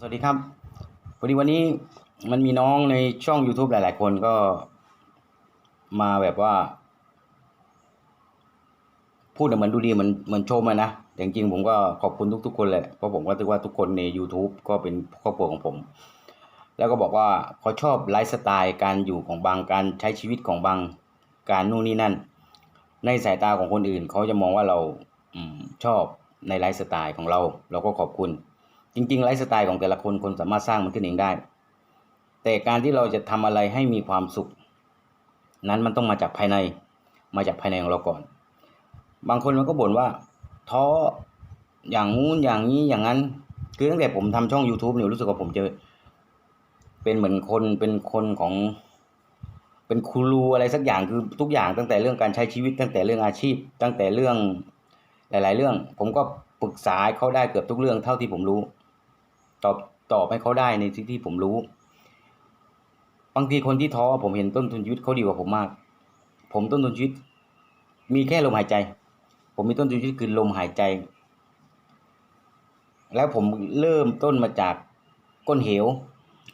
สวัสดีครับพอดีวันนี้มันมีน้องในช่อง YouTube หลาย ๆ คนก็มาแบบว่า พูดเหมือนดูดีเหมือนเหมือนชมนะ แต่จริงๆผมก็ขอบคุณทุก ๆ คนแหละเพราะผมก็ถือว่าทุกคนใน YouTube ก็เป็นครอบครัวของผม แล้วก็บอกว่าเขาชอบไลฟ์สไตล์การอยู่ของบางการใช้ชีวิตของบางการนู่นนี่นั่น ในสายตาของคนอื่น เขาจะมองว่าเราอชอบในไลฟ์สไตล์ของเรา เราก็ขอบคุณ จริงๆไลฟ์สไตล์ของแต่ละคนคนสามารถสร้างมันขึ้นเองได้ แต่การที่เราจะทำอะไรให้มีความสุข นั้นมันต้องมาจากภายใน มาจากภายในของเราก่อน บางคนมันก็บ่นว่าท้ออย่างงู้นอย่างนี้อย่างนั้น คือตั้งแต่ผมทำช่อง YouTube เนี่ยรู้สึกว่าผมจะเป็นเหมือนคนเป็นคนของเป็นครูอะไรสักอย่างคือทุกอย่างตั้งแต่เรื่องการใช้ชีวิตตั้งแต่เรื่องอาชีพ ตั้งแต่เรื่องหลาย ๆ เรื่อง ผมก็ปรึกษาเขาได้เกือบทุกเรื่องเท่าที่ผมรู้ ตอบตอบให้เขาได้ในที่ที่ผมรู้ บางทีคนที่ท้อผมเห็นต้นทุนชีวิตเขาดีกว่าผมมาก ผมต้นทุนชีวิต มีแค่ลมหายใจ ผมมีต้นทุนชีวิตคือลมหายใจ แล้วผมเริ่มต้นมาจากก้นเหว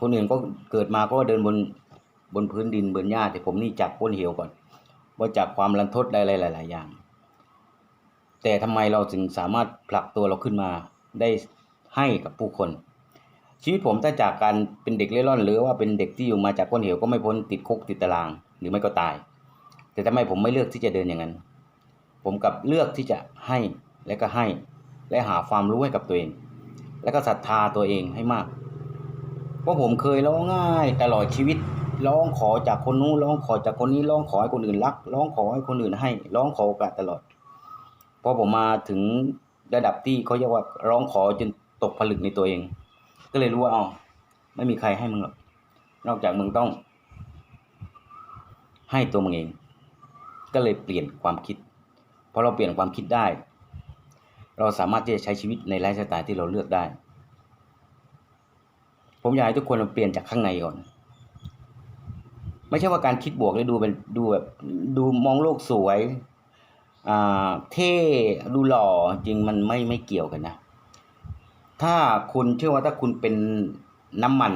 คนอื่นก็เกิดมาก็เดินบนบนพื้นดินบนหญ้าแต่ผมนี่จากก้นเหวก่อน ว่าจากความรันทดได้หลาย ๆ อย่าง แต่ทำไมเราถึงสามารถผลักตัวเราขึ้นมาได้ให้กับผู้คน ชีวิตผมถ้าจากการเป็นเด็กเล่ร่อน หรือว่าเป็นเด็กที่อยู่มาจากก้นเหวก็ไม่พ้นติดคุกติดตาราง หรือไม่ก็ตาย แต่ทำไมผมไม่เลือกที่จะเดินอย่างนั้น ผมกับเลือกที่จะให้และก็ให้ และหาความรู้ให้กับตัวเอง และก็ศรัทธาตัวเองให้มาก เพราะผมเคยร้องไห้ตลอดชีวิตร้องขอจากคนนู้นร้องขอจากคนนี้ร้องขอให้คนอื่นรักร้องขอให้คนอื่นให้ร้องขอโอกาสตลอดพอผมมาถึงระดับที่เขาเรียกว่าร้องขอจนตกผลึกในตัวเอง ก็เลยรู้ว่าอ๋อไม่มีใครให้มึงหรอก นอกจากมึงต้อง ให้ตัวมึงเอง ก็เลยเปลี่ยนความคิดพอเราเปลี่ยนความคิดได้ เราสามารถที่จะใช้ชีวิตในไลฟ์สไตล์ที่เราเลือกได้ ผมอยากให้ทุกคนเปลี่ยนจากข้างในก่อน ไม่ใช่ว่าการคิดบวกแล้วดูเป็นดูแบบดูมองโลกสวย อ่า เท่ ดูหล่อ จริงมันไม่ไม่เกี่ยวกันนะ ถ้าคุณเชื่อว่าถ้าคุณเป็นน้ำมัน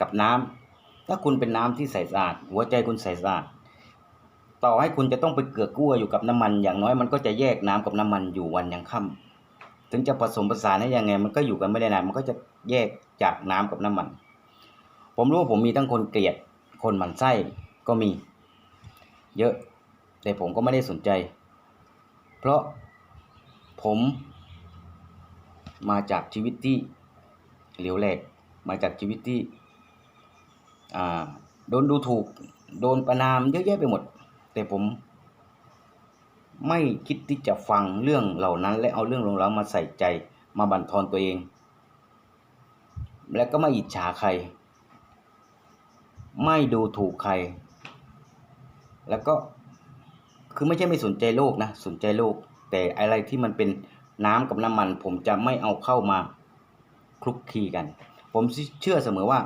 กับน้ำถ้าคุณเป็นน้ำที่ใสสะอาดหัวใจคุณใสสะอาดต่อให้คุณจะต้องไปเกือกกลัวอยู่กับน้ำมัน อย่างน้อยมันก็จะแยกน้ำกับน้ำมันอยู่วันยังค่ำถึงจะผสมผสานให้ยังไง มันก็อยู่กันไม่ได้นานมันก็จะแยกจากน้ำกับน้ำมัน ผมรู้ว่าผมมีทั้งคนเกลียด คนหมั่นไส้ก็มี เยอะ แต่ผมก็ไม่ได้สนใจ เพราะผม มาจากชีวิตที่เหลวแหลก มาจากชีวิตที่โดนดูถูก โดนประนามเยอะแยะไปหมด แต่ผม ไม่คิดที่จะฟังเรื่องเหล่านั้น และเอาเรื่องล่านั้นมาใส่ใจมาบั่นทอนตัวเอง และก็ไม่อิจฉาใคร ไม่ดูถูกใคร แล้วก็คือไม่ใช่ไม่สนใจโลกนะ สนใจโลก แต่อะไรที่มันเป็น น้ำกับน้ำมัน ผมจะไม่เอาเข้ามาคลุกคลีกัน ผมเชื่อเสมอว่า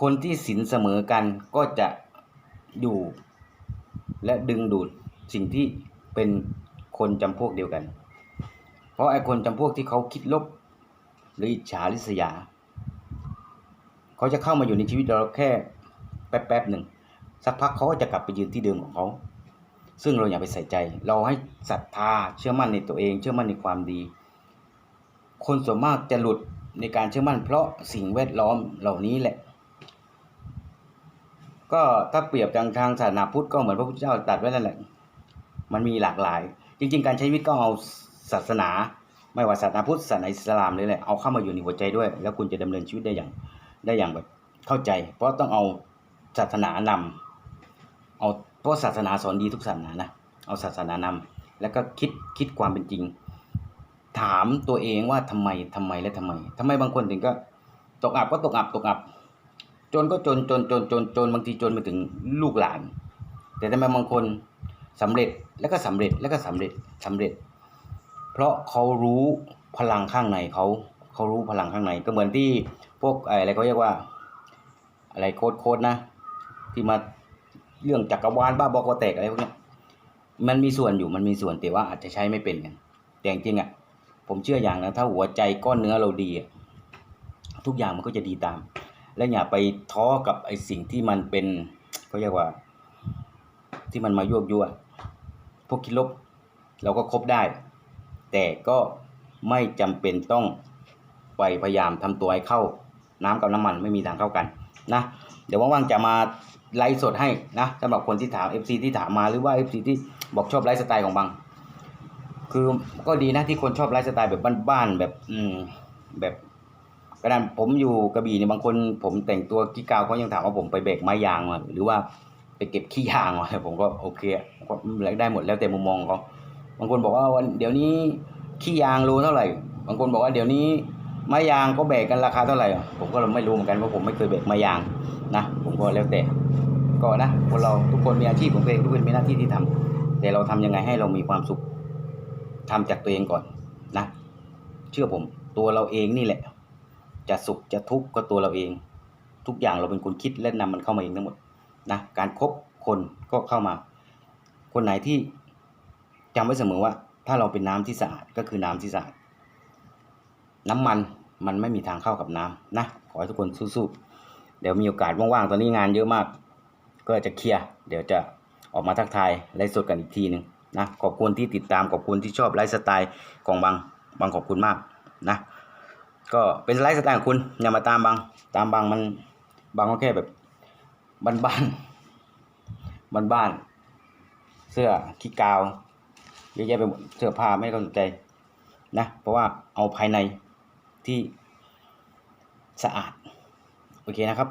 คนที่สินเสมอกันก็จะอยู่และดึงดูดสิ่งที่เป็นคนจำพวกเดียวกัน เพราะไอ้คนจำพวกที่เขาคิดลบ หรืออิจฉาริษยา เขาจะเข้ามาอยู่ในชีวิตเราแค่แป๊บๆหนึ่ง สักพักเขาก็จะกลับไปยืนที่เดิมของเขา ซึ่งเราอย่าไปใส่ใจ เราให้ศรัทธาเชื่อมั่นในตัวเอง เชื่อมั่นในความดี คนส่วนมากจะหลุดในการเชื่อมั่น เพราะสิ่งแวดล้อมเหล่านี้แหละ ก็ถ้าเปรียบทางทางศาสนาพุทธก็เหมือนพระพุทธเจ้าตรัสไว้นั่นแหละ มันมีหลากหลาย จริง ๆ การใช้ชีวิตก็เอาศาสนา ไม่ว่าศาสนาพุทธศาสนาอิสลามเลยแหละเอาเข้ามาอยู่ในหัวใจด้วย แล้วคุณจะดำเนินชีวิตได้อย่างได้อย่างแบบเข้าใจ เพราะต้องเอาศาสนานำ เอาเพราะศาสนาสอนดีทุกศาสนานะเอาศาสนานำแล้วก็คิดคิดความเป็นจริง ถามตัวเองว่าทำไมทำไมและทำไมทำไมบางคนถึงก็ตกอับก็ตกอับตกอับ จนก็จนจนจนจนจนบางทีจนไปถึงลูกหลาน แต่ทำไมบางคนสำเร็จแล้วก็สำเร็จแล้วก็สำเร็จสำเร็จ เพราะเขารู้พลังข้างในเขาเขารู้พลังข้างในก็เหมือนที่พวกอะไรเขาเรียกว่า อะไรโค้ดโค้ดนะ ที่มา เรื่องจักรวาลบ้าบอกว่าแตกอะไรพวกนี้มันมีส่วนอยู่มันมีส่วนแต่ว่าอาจจะใช้ไม่เป็นกันแต่จริงๆอะ ผมเชื่ออย่างนะถ้าหัวใจก้อนเนื้อเราดีอะทุกอย่างมันก็จะดีตาม และอย่าไปท้อกับไอ้สิ่งที่มันเป็นเขาเรียกว่า ที่มันมายั่วยั่วพวกคิดลบเราก็คบได้ แต่ก็ไม่จำเป็นต้องไปพยายามทำตัวให้เข้าน้ำกับน้ำมันไม่มีทางเข้ากันนะ ดี๋ยวว่างๆจะมาไลฟ์สดให้นะสำหรับคนที่ถาม FC ที่ถามมาหรือว่า FC ที่บอกชอบไลฟ์สไตล์ของบัง คือก็ดีนะที่คนชอบไลฟ์สไตล์แบบบ้านๆแบบอืมแบบกระดานผมอยู่กระบี่เนี่ยบางคนผมแต่งตัวกี้กาวเขายังถามว่าผมไปแบรกไม้ยางมาหรือว่าไปเก็บขี้ยางมาผมก็โอเคก็ได้หมดแล้วแต่มุมมองเขาบางคนบอกว่าวันเดี๋ยวนี้ขี้ยางโลเท่าไหร่ บางคนบอกว่าเดี๋ยวนี้ ไม้ยางก็แบกกันราคาเท่าไหร่ผมก็ไม่รู้เหมือนกันเพราะผมไม่เคยแบกไม้ยางนะผมก็แล้วแต่ก็นะคนเราทุกคนมีอาชีพของตัวเองทุกคนมีหน้าที่ที่ทำแต่เราทำยังไงให้เรามีความสุขทำจากตัวเองก่อนนะ เชื่อผมตัวเราเองนี่แหละ จะสุขจะทุกข์ก็ตัวเราเอง ทุกอย่างเราเป็นคนคิดและนำมันเข้ามาเองทั้งหมดนะการครบคนก็เข้ามา คนไหนที่จำไว้เสมอว่า ถ้าเราเป็นน้ำที่สะอาดก็คือน้ำที่สะอาด น้ำมันมันไม่มีทางเข้ากับน้ำนะขอให้ทุกคนสู้ๆเดี๋ยวมีโอกาสว่างๆตอนนี้งานเยอะมาก ก็จะเคลียร์เดี๋ยวจะออกมาทักทายไลฟ์สดกันอีกทีหนึ่งนะขอบคุณที่ติดตามขอบคุณที่ชอบไลฟ์สไตล์ของบางบางขอบคุณมากนะก็เป็นไลฟ์สไตล์ของคุณอย่ามาตามบางตามบางมันบางก็แค่แบบบ้านๆบ้านๆเสื้อขี้กาวเยอะแยะไปหมดเสื้อผ้าไม่ต้องสนใจนะเพราะว่าเอาภายใน ที่สะอาด โอเคนะครับ